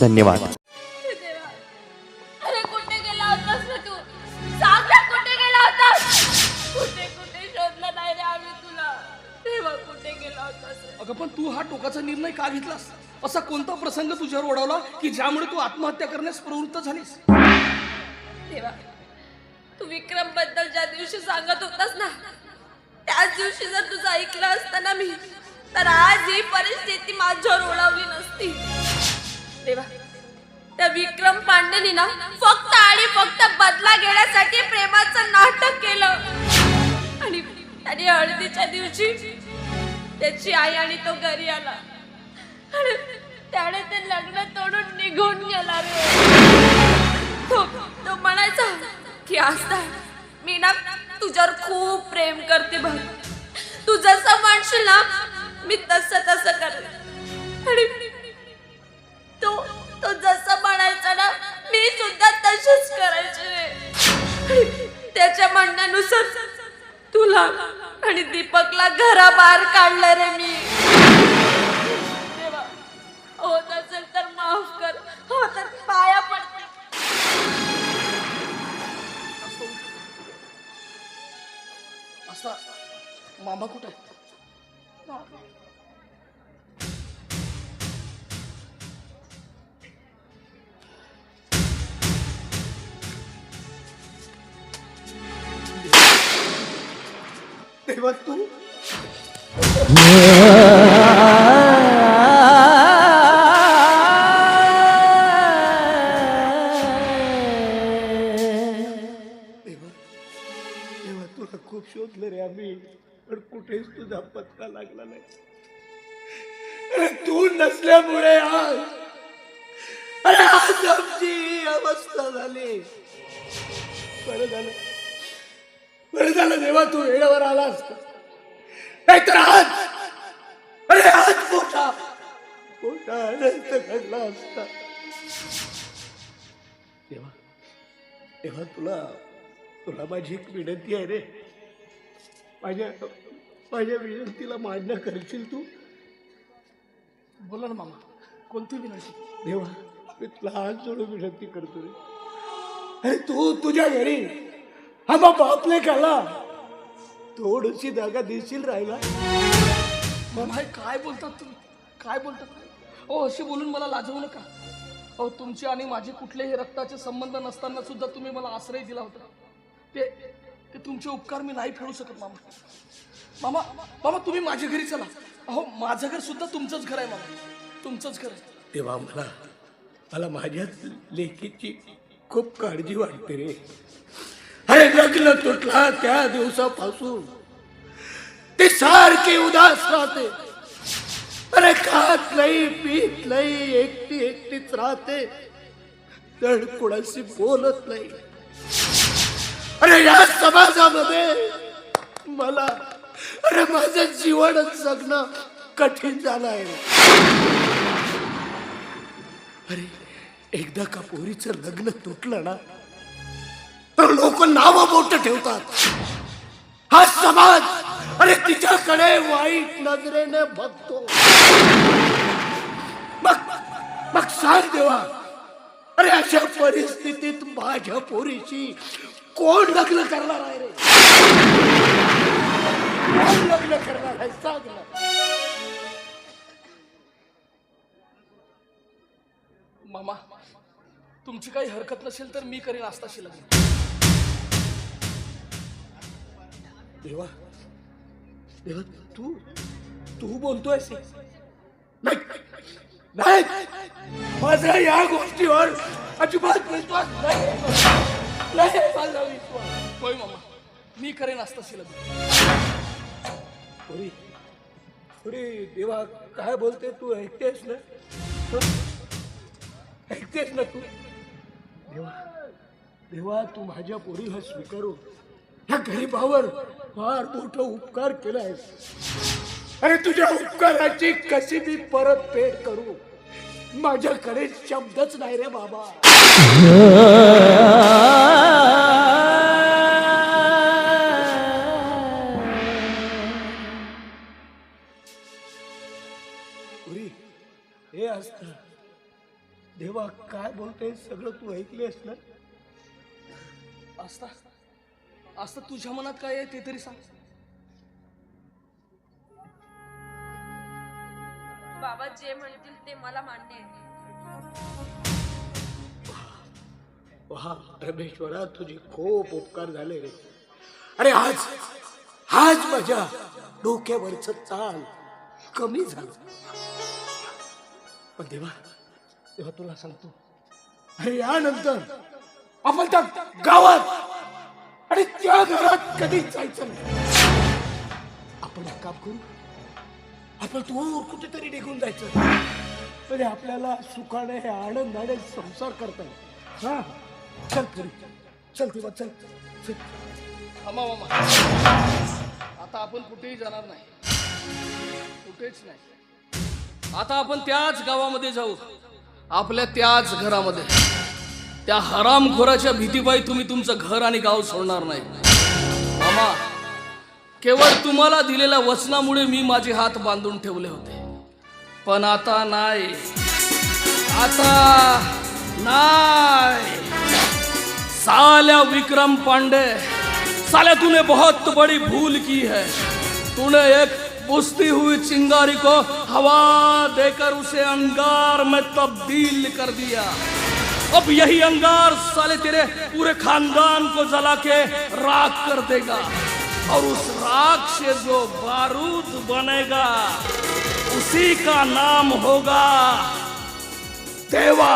धन्यवाद. देवा अरे कुठे गेला होतास रे तू? सांग ना कुठे गेला होतास? कुठे कुठे शोधलं नाही रे आम्ही तुला. देवा कुठे गेला होतास रे? अगं पण तू हा टोकाचा निर्णय का घेतलास? असा कोणता प्रसंग तुझ्यावर ओढवला की ज्यामुळे तू आत्महत्या करण्यास प्रवृत्त झालीस? देवा तू विक्रमबद्दल ज्या दिवशी सांगत होतास ना त्याच दिवशी जर तुझं ऐकलं असतं ना मी तर आज ही परिस्थिती विक्रम पांडेनी ना फक्त आणि फक्त बदला घेण्यासाठी प्रेमाचं नाटक केलं. आणि त्याने हळदीच्या दिवशी त्याची आई आणि तो घरी आला. आणि त्याने ते लग्न तोडून निघून गेला रे. तो तो म्हणायचा की असता मी ना तुझ्यावर खूप प्रेम करते बघ तू जसं म्हणशील ना मी तसं तसं करते आणि त्याच्या म्हणण्यानुसार तुला आणि दीपकला घराबाहेर काढलं रे. तेव्हा तू? तेव्हा तेव्हा तुला खूप शोधलं रे आम्ही. पण कुठेच तुझा पत्ता लागला नाही. अरे तू नसल्यामुळे आज अरे आज आमची ही अवस्था झाली. बरं झालं. बरं झालं देवा तू वेळेवर आलास नाहीतर आज अरे आज मोठा मोठा अनंत घडला असता. तेव्हा तेव्हा तुला तुला माझी एक विनंती आहे रे. माझ्या माझ्या विनंतीला मान्य करशील तू? बोला ना मामा कोणती विनंती? देवा मी तुला हात जोडून विनंती करतो रे अरे तू तुझ्या घरी हा बाप आपले खाला थोडीशी जागा देशील राहिला. हे काय बोलतात तुम्ही? काय बोलतात ओ असे बोलून मला लाजवू नका. अहो तुमचे आणि माझे कुठलेही रक्ताचे संबंध नसताना सुद्धा तुम्ही मला आश्रय दिला होता. ते ते तुमचे उपकार मी नाही फेडू शकत मामा. मामा मामा तुम्ही माझ्या घरी चला. अहो माझं घर सुद्धा तुमचंच घर आहे मामा. तुमचंच घर आहे. तेव्हा मला मला माझ्याच लेकीची खूप काळजी वाटते रे. अरे लग्न तुटला त्या दिवसापासून. ते सारखे उदास राहते. अरे खात नाही पीत नाही एकटी एकटीच राहते. तर कुणाशी बोलत नाही. अरे या समाजामध्ये मला अरे माझं जीवनच जगणं कठीण झालं आहे अरे एकदा का पोरीचं लग्न तुटलं ना तर लोक नाव बोट ठेवतात. हा समाज अरे तिच्याकडे वाईट नजरेने बघतो. मग मग सांग देवा अरे अशा परिस्थितीत माझ्या पोरीशी कोण लग्न करणार आहे रे? कोण लग्न करणार आहे? सांग ना. मामा. तुमची काही हरकत नसेल तर मी करीन आस्ताशी लग्न. देवा देवा तू तू बोलतोय नाही नाही माझा या गोष्टीवर अजिबात विश्वास नाही. नाही माझा विश्वास. होय मामा मी करेन आस्ताशी लग्न. थोडी थोडी देवा काय बोलते तू? ऐकतेस ना? ऐकतेस ना तू? देवा देवा तू माझ्या पोरीला स्वीकारू ह्या गरीबावर फार मोठा उपकार केलायस. अरे तुझ्या उपकाराची कशी मी परतफेड करू? माझ्याकडे शब्दच नाही रे बाबा. सगळं तू ऐकलेस ना असता असता तुझ्या मनात काय आहे ते तरी सांग. बाबा जे म्हणतील ते मला मान्य आहे. वा रमेश्वरा तुझी खूप उपकार झाले रे. अरे आज आज माझ्या डोक्यावरच चाल कमी झालं. पण देवा तेव्हा तुला सांगतो अरे यानंतर आपण त्या गावात आणि त्या घरात कधीच जायचं नाही. आपण एक काम करू. आपण दूर कुठेतरी निघून जायचं. तरी आपल्याला सुखाने हे आनंदाने संसार करता येईल. हा? चल घरी. चल तेव्हा चल. चल. थांबा मामा. आता आपण कुठेही जाणार नाही. कुठेच नाही. आता आपण त्याच गावामध्ये जाऊ. आपल्या त्याच घरामध्ये. त्या हरामखोराच्या भीतीबाई तुम्ही तुमचं घर आणि गाव सोडणार नाही. मामा केवळ तुम्हाला दिलेल्या वचनामुळे मी माझे हात बांधून ठेवले होते. पण आता नाही. आता नाही. साल्या विक्रम पांडे साल्या तूने बहुत बड़ी भूल की है. तूने एक बुझती हुई चिंगारी को हवा देकर उसे अंगार में तब्दील कर दिया। अब यही अंगार साले तेरे पूरे खानदान को जला के राख कर देगा। और उस राख से जो बारूद बनेगा, उसी का नाम होगा देवा।